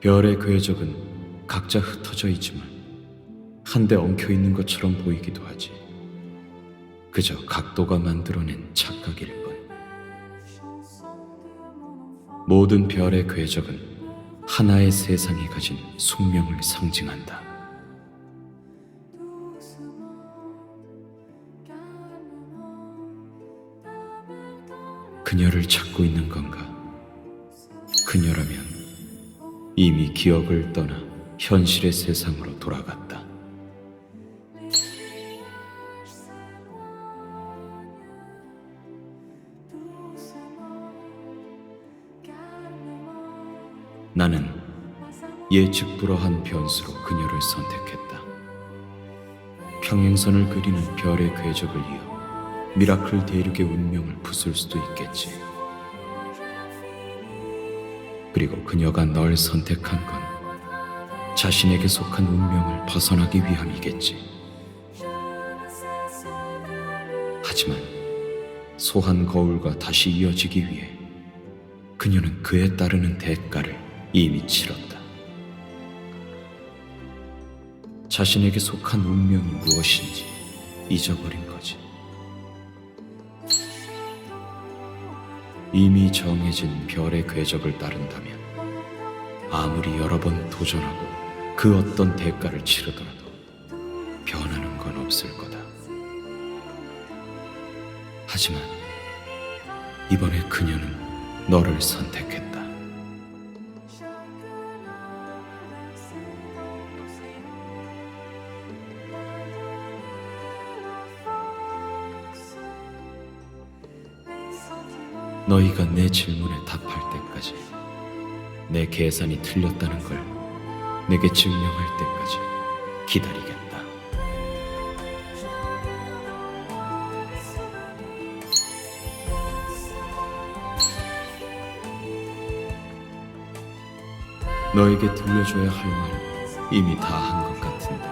별의 궤적은 각자 흩어져 있지만 한데 엉켜 있는 것처럼 보이기도 하지. 그저 각도가 만들어낸 착각일 뿐. 모든 별의 궤적은 하나의 세상이 가진 숙명을 상징한다. 그녀를 찾고 있는 건가? 그녀라면 이미 기억을 떠나 현실의 세상으로 돌아갔다. 나는 예측 불허한 변수로 그녀를 선택했다. 평행선을 그리는 별의 궤적을 이어 미라클 대륙의 운명을 부술 수도 있겠지. 그리고 그녀가 널 선택한 건 자신에게 속한 운명을 벗어나기 위함이겠지. 하지만 소한 거울과 다시 이어지기 위해 그녀는 그에 따르는 대가를 이미 치렀다. 자신에게 속한 운명이 무엇인지 잊어버린 거 이미 정해진 별의 궤적을 따른다면 아무리 여러 번 도전하고 그 어떤 대가를 치르더라도 변하는 건 없을 거다. 하지만 이번에 그녀는 너를 선택했다. 너희가 내 질문에 답할 때까지 내 계산이 틀렸다는 걸 내게 증명할 때까지 기다리겠다. 너에게 들려줘야 할 말은 이미 다 한 것 같은데.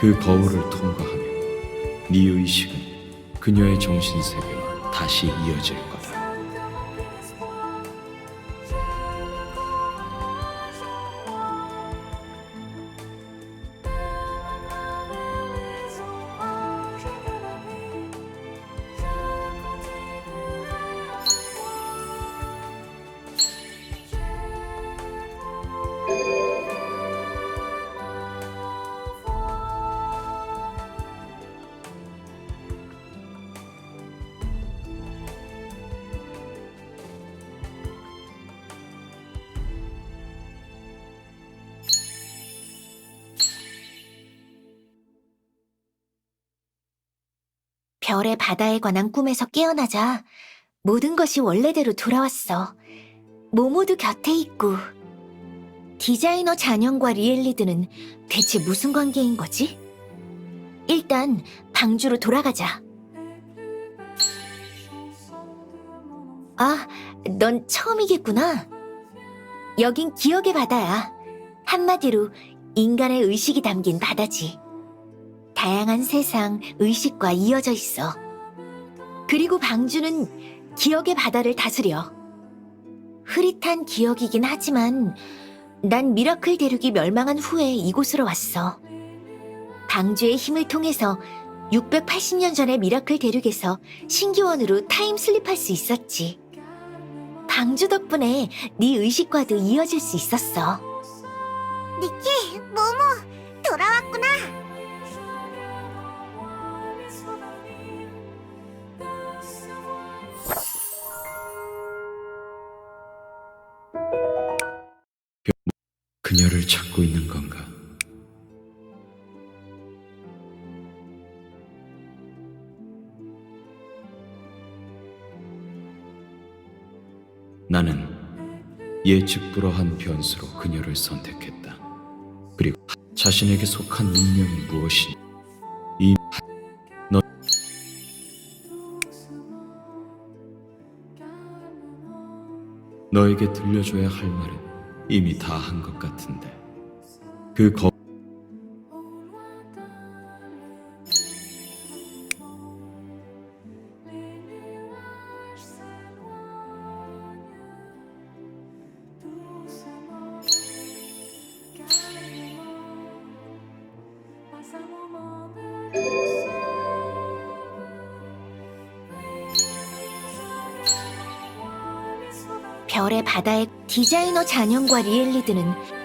그 거울을 통과하면 네 의식은 그녀의 정신 세계와 다시 이어질 별의 바다에 관한 꿈에서 깨어나자 모든 것이 원래대로 돌아왔어. 모모도 곁에 있고 디자이너 잔영과 리엘리드는 대체 무슨 관계인 거지? 일단 방주로 돌아가자. 아, 넌 처음이겠구나. 여긴 기억의 바다야. 한마디로 인간의 의식이 담긴 바다지. 다양한 세상, 의식과 이어져 있어. 그리고 방주는 기억의 바다를 다스려. 흐릿한 기억이긴 하지만 난 미라클 대륙이 멸망한 후에 이곳으로 왔어. 방주의 힘을 통해서 680년 전의 미라클 대륙에서 신기원으로 타임 슬립할 수 있었지. 방주 덕분에 네 의식과도 이어질 수 있었어. 니키, 모모, 돌아왔구나. 그녀를 찾고 있는 건가? 나는 예측 불허한 변수로 그녀를 선택했다. 그리고 자신에게 속한 운명이 무엇이 이너 너에게 들려줘야 할 말은 이미 다 한 것 같은데. 그 거, 별의 바다의 디자이너 잔영과 리엘리드는